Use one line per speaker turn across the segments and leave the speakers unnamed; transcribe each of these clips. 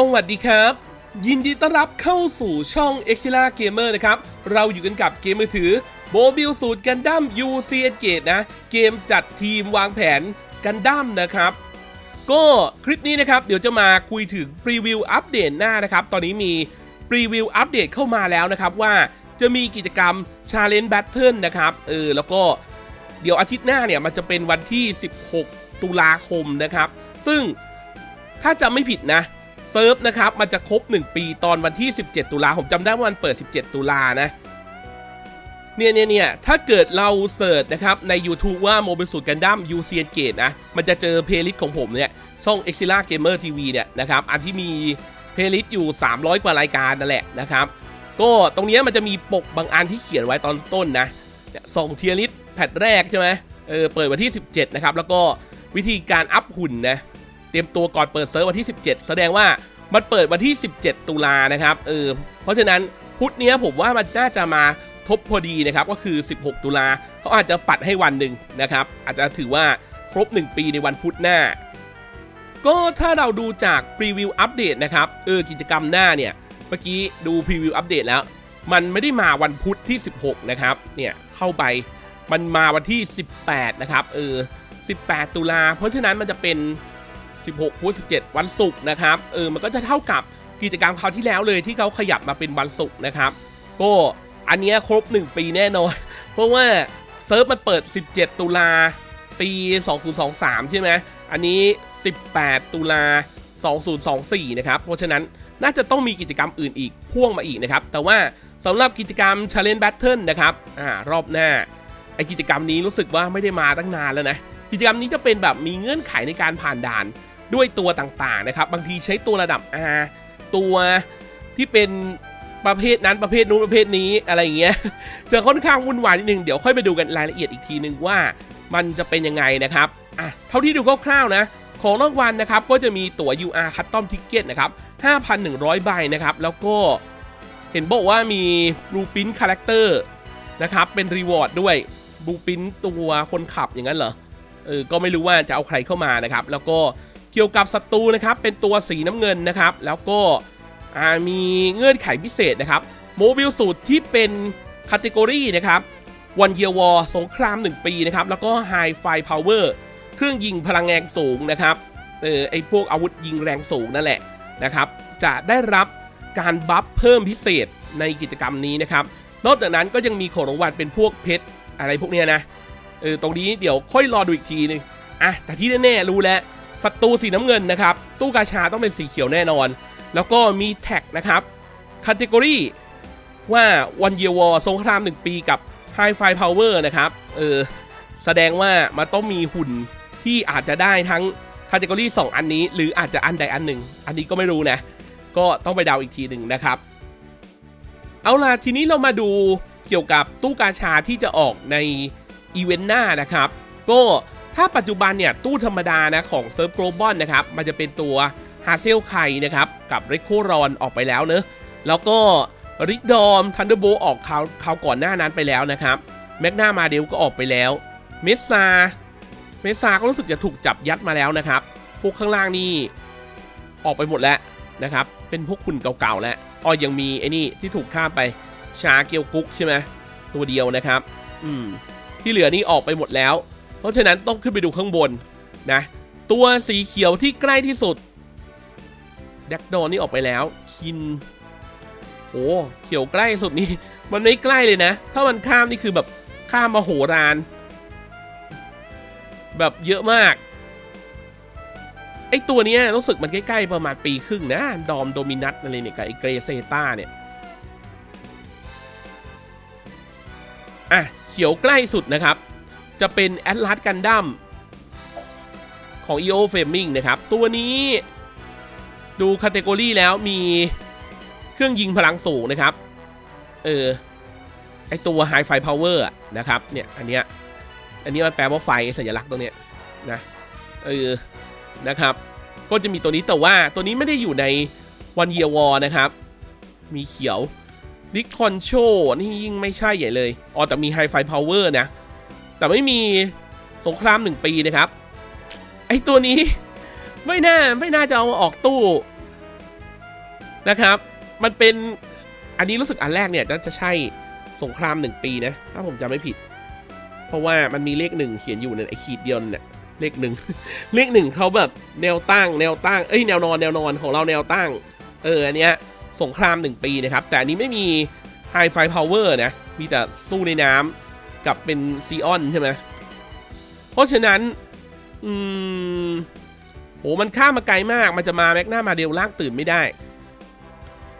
สวัสดีครับ ยินดีต้อนรับเข้าสู่ช่อง e x i l a Gamer นะครับ เราอยู่กันกับเกมมือถือโมบิลสูตรกันดั้ม UC e n g a g e นะ เกมจัดทีมวางแผนกันดั้มนะครับ ก็คลิปนี้นะครับ เดี๋ยวจะมาคุยถึงพรีวิวอัปเดตหน้านะครับ ตอนนี้มีพรีวิวอัปเดตเข้ามาแล้วนะครับ ว่าจะมีกิจกรรม Challenge Battle นะครับเออแล้วก็เดี๋ยวอาทิตย์หน้าเนี่ยมันจะเป็นวันที่ 16 ตุลาคมนะครับ ซึ่งถ้าจำไม่ผิดนะ ซิร์ฟนะครับ มันจะครบ 1 ปีตอนวันที่ 17 ตุลาผมจำได้ว่ามันเปิด 17 ตุลานะเนี่ยเนี่ยเนี่ยถ้าเกิดเราเสิร์ชนะครับ ใน YouTube ว่า Mobile Suit Gundam UC Engage นะ มันจะเจอเพลย์ลิสต์ของผมเนี่ย ช่อง e x i l a Gamer TV เนี่ยนะครับ อันที่มีเพลย์ลิสต์อยู่ 300 กว่ารายการนั่นแหละนะครับ ก็ตรงนี้มันจะมีปกบางอันที่เขียนไว้ตอนต้นนะเนี่ยส่งเทียร์ลิสต์แพทแรกใช่ไหมเออเปิดวันที่ 17 นะครับ แล้วก็วิธีการอัพหุ่นนะ รียมตัวก่อนเปิดเซิร์ฟวันที่ 17 แสดงว่ามันเปิดวันที่ 17 ตุลานะครับเออเพราะฉะนั้นพุธเนี้ยผมว่ามันน่าจะมาทบพอดีนะครับก็คือ 16 ตุลาเขาอาจจะปัดให้วันหนึ่งนะครับ อาจจะถือว่าครบ 1 ปีในวันพุธหน้า ก็ถ้าเราดูจากพรีวิวอัปเดตนะครับเออกิจกรรมหน้าเนี่ยเมื่อกี้ดูพรีวิวอัปเดตแล้ว มันไม่ได้มาวันพุธที่ 16 นะครับเนี่ยเข้าไปมันมาวันที่ 18 นะครับเออ 18 ตุลาเพราะฉะนั้นมันจะเป็น 16พุธ17 วันศุกร์นะครับเออมันก็จะเท่ากับกิจกรรมคราวที่แล้วเลยที่เขาขยับมาเป็นวันศุกร์นะครับ ก็อันนี้ครบ 1 ปีแน่นอน เพราะว่าเซิร์ฟมันเปิด 17 ตุลาปี 2023 ใช่ไหมอันนี้ 18 ตุลา 2024 นะครับ เพราะฉะนั้นน่าจะต้องมีกิจกรรมอื่นอีกพ่วงมาอีกนะครับ แต่ว่าสำหรับกิจกรรม Challenge Battle นะครับอ่ารอบหน้าไอกิจกรรมนี้รู้สึกว่าไม่ได้มาตั้งนานแล้วนะ กิจกรรมนี้จะเป็นแบบมีเงื่อนไขในการผ่านด่าน ด้วยตัวต่างๆนะครับ บางทีใช้ตัวระดับ R ตัวที่เป็นประเภทนั้นประเภทนู้นประเภทนี้อะไรอย่างเงี้ยจะค่อนข้างวุ่นวายนิดนึงเดี๋ยวค่อยไปดูกันรายละเอียดอีกทีนึงว่ามันจะเป็นยังไงนะครับอะเท่าที่ดูคร่าวๆนะ ของรางวัลนะครับก็จะมีตั๋ว UR Custom Ticket นะครับ 5,100 ใบนะครับ แล้วก็เห็นบอกว่ามี Blueprint Character นะครับ เป็นรีวอร์ดด้วย Blueprint ตัวคนขับอย่างนั้นเหรอเออก็ไม่รู้ว่าจะเอาใครเข้ามานะครับ แล้วก็ เกี่ยวกับศัตรูนะครับ เป็นตัวสีน้ำเงินนะครับ แล้วก็มีเงื่อนไขพิเศษนะครับโมบิลสูตรที่เป็นคาต e ก o รีนะครับวันเยียวอสงคราม 1 ปีนะครับ แล้วก็ไฮไฟพาวเวอร์เครื่องยิงพลังแรงสูงนะครับเออไอพวกอาวุธยิงแรงสูงนั่นแหละนะครับ จะได้รับการบัฟเพิ่มพิเศษในกิจกรรมนี้นะครับ นอกจากนั้นก็ยังมีของรางวัลเป็นพวกเพชรอะไรพวกเนี้ยนะเออตรงนี้เดี๋ยวค่อยรอดูอีกทีนึงอะแต่ที่แน่ๆรู้แล้ว ศัตรูสีน้ำเงินนะครับ ตู้กาชาต้องเป็นสีเขียวแน่นอน แล้วก็มีแท็กนะครับคาต e ก o รีว่าวันเยียวอสงคราม 1 ปีกับ High f i Power นะครับ เออ แสดงว่ามันต้องมีหุ่นที่อาจจะได้ทั้งคาต e ก o รี2อันนี้ หรืออาจจะอันใดอันหนึ่ง อันนี้ก็ไม่รู้นะ ก็ต้องไปเดาอีกทีหนึ่งนะครับ เอาล่ะ ทีนี้เรามาดูเกี่ยวกับตู้กาชาที่จะออกในอีเวนต์หน้านะครับ ก็ ถ้าปัจจุบันเนี่ยตู้ธรรมดานะของเซิร์ฟโกลบอลนะครับมันจะเป็นตัวฮาเซลไคนะครับกับเรโครอนออกไปแล้วเนอะแล้วก็ริกดอมทันเดอร์โบออกคราวคราวก่อนหน้านั้นไปแล้วนะครับแมกนามาเดลก็ออกไปแล้วเมสซาเมสซาก็รู้สึกจะถูกจับยัดมาแล้วนะครับ พวกข้างล่างนี่ออกไปหมดแล้วนะครับ เป็นพวกคุณเก่าๆแล้วอ้อยังมีไอ้นี่ที่ถูกข้ามไปชาเกียวกุ๊กใช่ไหมตัวเดียวนะครับ อืมที่เหลือนี่ออกไปหมดแล้ว ราะฉะนั้นต้องขึ้นไปดูข้างบนนะ ตัวสีเขียวที่ใกล้ที่สุดแดกโดนนี่ออกไปแล้ว คิน โอ้เขียวใกล้สุดนี่ มันไม่ใกล้เลยนะ ถ้ามันข้ามนี่คือแบบข้ามมาโหราน แบบเยอะมาก ไอตัวนี้รู้สึกมันใกล้ๆประมาณปีครึ่งนะ ดอมโดมินัสอะไรเนี่ยกับไอเกรเซตาเนี่ย อะ เขียวใกล้สุดนะครับ จะเป็น Atlas Gundam ของ EO Framing นะครับ ตัวนี้ดูคาเต g o รีแล้วมีเครื่องยิงพลังสูงนะครับ เออ ไอตัว High Fire Power นะครับ เนี่ย อันเนี้ย อันนี้มันแปลว่าไฟสัญลักษณ์ตรงเนี้ยนะ เออ นะครับ ก็จะมีตัวนี้แต่ว่าตัวนี้ไม่ได้อยู่ในวันเยียวอนะครับ มีเขียวดิคอนโชนี่ยิ่งไม่ใช่ใหญ่เลย อ๋อแต่มีไฮไฟพาวเวอร์นะ แต่ไม่มีสงครามหนึ่งปีนะครับ ไอตัวนี้ไม่น่าไม่น่าจะเอาออกตู้นะครับ มันเป็นอันนี้รู้สึกอันแรกเนี่ยน่าจะใช่สงครามหนึ่งปีนะ ถ้าผมจำไม่ผิด เพราะว่ามันมีเลขหนึ่งเขียนอยู่ในไอขีดเดียวเนี่ยเลขหนึ่งเลขหนึ่งเขาแบบแนวตั้งแนวตั้งเอ้ยแนวนอนแนวนอนของเราแนวตั้ง เอออันเนี้ยสงครามหนึ่งปีนะครับ แต่อันนี้ไม่มีไฮไฟพาวเวอร์นะ มีแต่สู้ในน้ำ กับเป็นซีออนใช่ไหมเพราะฉะนั้น อืมโหมันข้ามมาไกลมาก มันจะมาแม็กหน้ามาเดลลากตื่นไม่ได้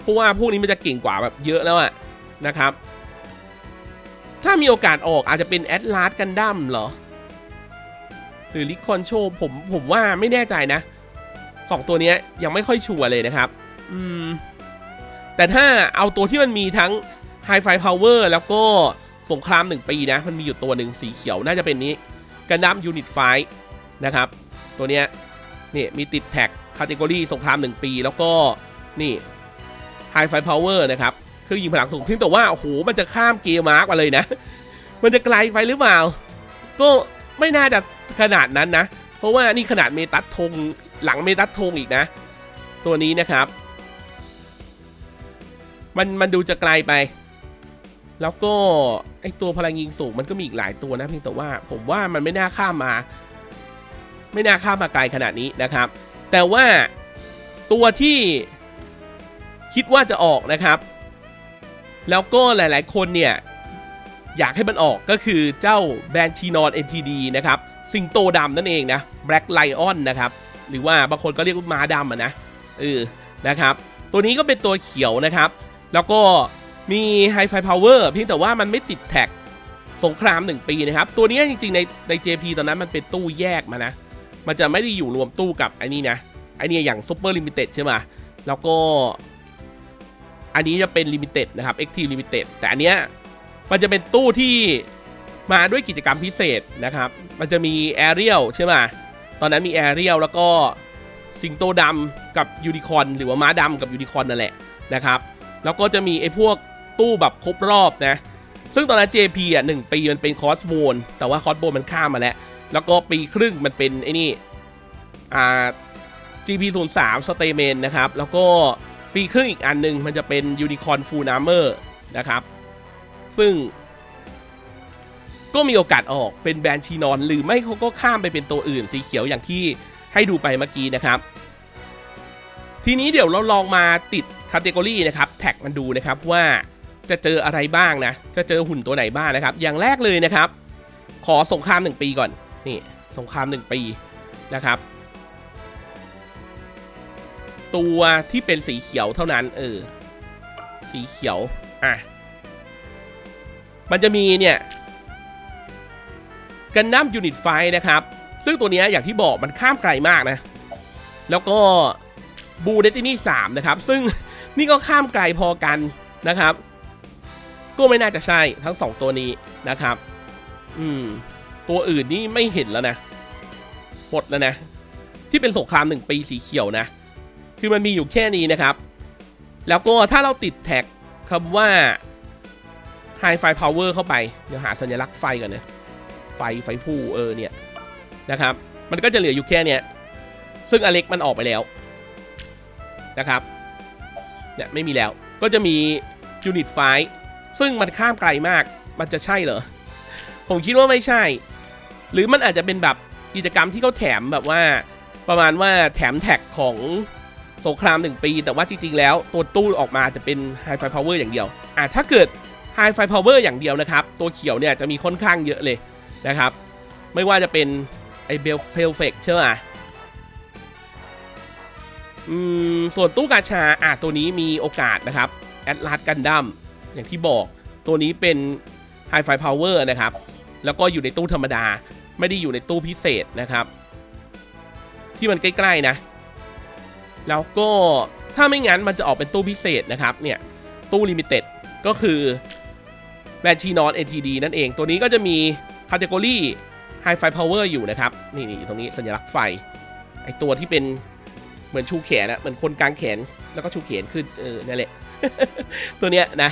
เพราะว่าพวกนี้มันจะเก่งกว่าแบบเยอะแล้วอะนะครับ ถ้ามีโอกาสออกอาจจะเป็นแอดลาสกันดั้มเหรอ หรือลิคอนโชผมผมว่าไม่แน่ใจนะสองตัวนี้ยังไม่ค่อยชัวร์เลยนะครับ อืม แต่ถ้าเอาตัวที่มันมีทั้ง High Five Power แล้วก็ สงครามหนึ่งปีนะ มันมีอยู่ตัวหนึ่งสีเขียวน่าจะเป็นนี้กันดั้มยูนิตไฟนะครับ ตัวเนี้ยนี่มีติดแท็กคาต e กอรีสงครามหนึ่งปี แล้วก็นี่ High Five Power นะครับเครื่องยิงพลังสูงขึ้นแต่ว่า โอ้โห มันจะข้ามเกมมาร์กมาเลยนะ มันจะไกลไปหรือเปล่า ก็ไม่น่าจะขนาดนั้นนะ เพราะว่านี่ขนาดเมตัสธงหลังเมตัสธงอีกนะ ตัวนี้นะครับ มันมันดูจะไกลไป แล้วก็ไอตัวพลังยิงสูงมันก็มีอีกหลายตัวนะเพียงแต่ว่าผมว่ามันไม่น่าข้ามมา ไม่น่าข้ามมาไกลขนาดนี้นะครับ แต่ว่าตัวที่คิดว่าจะออกนะครับ แล้วก็หลายๆ คนเนี่ย อยากให้มันออกก็คือเจ้าแบนชีนอน NTD นะครับ สิงโตดำนั่นเองนะ Black Lion นะครับ หรือว่าบางคนก็เรียกว่าม้าดำะนะเออนะครับ ตัวนี้ก็เป็นตัวเขียวนะครับ แล้วก็ มี Hi-Fi Power เพียงแต่ว่ามันไม่ติดแท็กสงคราม 1 ปีนะครับ ตัวนี้จริงๆ ในใน JP ตอนนั้นมันเป็นตู้แยกมานะ มันจะไม่ได้อยู่รวมตู้กับไอ้นี่นะไอ้นี่อย่าง Super Limited ใช่ไหมแล้วก็ อันนี้จะเป็น Limited นะครับ Active Limited แต่อันเนี้ยมันจะเป็นตู้ที่มาด้วยกิจกรรมพิเศษนะครับ มันจะมีแอเรียลใช่ไหมตอนนั้นมีแอเรียลแล้วก็สิงโตดำกับยูนิคอนหรือว่าม้าดำกับยูนิคอนนั่นแหละนะครับ แล้วก็จะมีไอ้พวก ตู้แบบครบรอบนะ ซึ่งตอนนั้น JP อะหนึ่งปีมันเป็นคอสโบนแต่ว่าคอสโบนมันข้ามมาแล้ว แล้วก็ปีครึ่งมันเป็นไอ้นี่อ่า GP 0 3 s t a y m a n นะครับ แล้วก็ปีครึ่งอีกอันหนึงมันจะเป็นยูนิคอร์นฟูลนาเมอร์นะครับ ซึ่ง ก็มีโอกาสออกเป็นแบรนด์ชีนอน หรือไม่เขาก็ข้ามไปเป็นตัวอื่นสีเขียวอย่างที่ให้ดูไปเมื่อกี้นะครับ ทีนี้เดี๋ยวเราลองมาติดคาต e กอรี่นะครับ แท็กมันดูนะครับว่า จะเจออะไรบ้างนะ จะเจอหุ่นตัวไหนบ้างนะครับ อย่างแรกเลยนะครับ ขอสงครามหนึ่งปีก่อน นี่ สงครามหนึ่งปีนะครับ ตัวที่เป็นสีเขียวเท่านั้น เออ สีเขียว อะ มันจะมีเนี่ยกันดั้มยูนิตไฟนะครับ ซึ่งตัวเนี้ยอย่างที่บอกมันข้ามไกลมากนะ แล้วก็บูเดตินี่สามนะครับ ซึ่งนี่ก็ข้ามไกลพอกันนะครับ ก็ไม่น่าจะใช่ทั้งสองตัวนี้นะครับ อืม ตัวอื่นนี่ไม่เห็นแล้วนะหมดแล้วนะ ที่เป็นสงครามหนึ่งปีสีเขียวนะ คือมันมีอยู่แค่นี้นะครับ แล้วก็ถ้าเราติดแท็กคำว่า High Five Power เข้าไป เดี๋ยวหาสัญลักษณ์ไฟก่อนนะไฟไฟฟูเออเนี่ยนะครับ มันก็จะเหลืออยู่แค่เนี้ย ซึ่งอเล็กมันออกไปแล้วนะครับเนี่ยไม่มีแล้วก็จะมียูนิตไฟ ซึ่งมันข้ามไกลมาก มันจะใช่เหรอ ผมคิดว่าไม่ใช่ หรือมันอาจจะเป็นแบบกิจกรรมที่เขาแถมแบบว่า ประมาณว่าแถมแท็กของสงครามหนึ่งปี แต่ว่าจริง ๆ แล้วตัวตู้ออกมาจะเป็น High Five Power อย่างเดียว อะถ้าเกิด High Five Power อย่างเดียวนะครับ ตัวเขียวเนี่ยจะมีค่อนข้างเยอะเลยนะครับ ไม่ว่าจะเป็นไอเบลเพลเฟกใช่ไหมอืมส่วนตู้กาชาอะตัวนี้มีโอกาสนะครับแอดลาสกันดั้ม อย่างที่บอกตัวนี้เป็น Hi-Fi Power นะครับ แล้วก็อยู่ในตู้ธรรมดา ไม่ได้อยู่ในตู้พิเศษนะครับ ที่มันใกล้ๆนะ แล้วก็ถ้าไม่งั้นมันจะออกเป็นตู้พิเศษนะครับเนี่ยตู้ลิมิเต็ดก็คือแบรนชีนอน NTD นั่นเอง ตัวนี้ก็จะมีคาต e กอรี่ High Fi Power อยู่นะครับ นี่นี่ตรงนี้สัญลักษณ์ไฟ ไอตัวที่เป็นเหมือนชูแขนอะเหมือนคนกลางแขนแล้วก็ชูแขนขึ้นเออนั่นแหละ ตัวเนี้ยนะ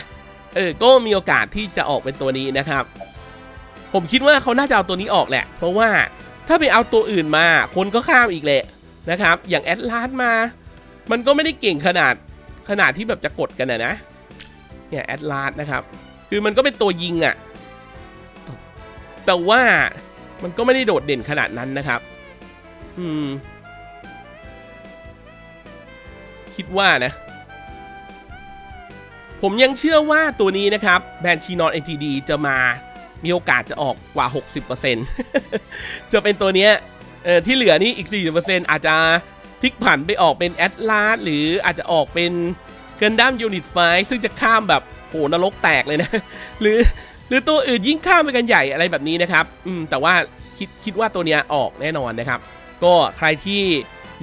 เออก็มีโอกาสที่จะออกเป็นตัวนี้นะครับ ผมคิดว่าเขาน่าจะเอาตัวนี้ออกแหละ เพราะว่าถ้าไปเอาตัวอื่นมา คนก็ข้ามอีกแหละนะครับ อย่างแอดลาสมา มันก็ไม่ได้เก่งขนาดขนาดที่แบบจะกดกันนะนะเนี่ยแอดลาสนะครับ คือมันก็เป็นตัวยิงอะ่ะแต่ว่ามันก็ไม่ได้โดดเด่นขนาดนั้นนะครับ อืม คิดว่านะ ผมยังเชื่อว่าตัวนี้นะครับแบนชีนอน NTD จะมามีโอกาสจะออกกว่า 60%จะเป็นตัวเนี้ยเออที่เหลือนี่อีก 40%อาจจะพลิกผันไปออกเป็นแอดลาสหรืออาจจะออกเป็นเกินดั้มยูนิตไฟซึ่งจะข้ามแบบโหนรกแตกเลยนะ หรือหรือตัวอื่นยิ่งข้ามไปกันใหญ่อะไรแบบนี้นะครับ อืมแต่ว่าคิดคิดว่าตัวเนี้ยออกแน่นอนนะครับ ก็ใครที่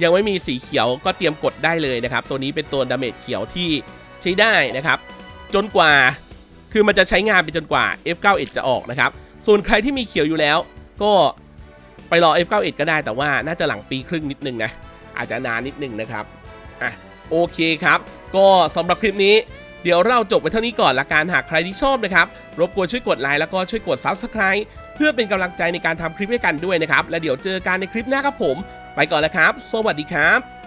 ยังไม่มีสีเขียวก็เตรียมกดได้เลยนะครับ ตัวนี้เป็นตัวดาเมจเขียวที่ ใช้ได้นะครับ จนกว่าคือมันจะใช้งานไปจนกว่า F91 จะออกนะครับ ส่วนใครที่มีเขียวอยู่แล้ว ก็ไปรอ F91 ก็ได้แต่ว่าน่าจะหลังปีครึ่งนิดนึงนะ อาจจะนานนิดนึงนะครับอะโอเคครับ ก็สำหรับคลิปนี้เดี๋ยวเราจบไปเท่านี้ก่อนละกันหากใครที่ชอบนะครับ รบกวนช่วยกดไลค์แล้วก็ช่วยกด Subscribe เพื่อเป็นกำลังใจในการทำคลิปให้กันด้วยนะครับ และเดี๋ยวเจอกันในคลิปหน้าครับผม ไปก่อนแล้วครับ สวัสดีครับ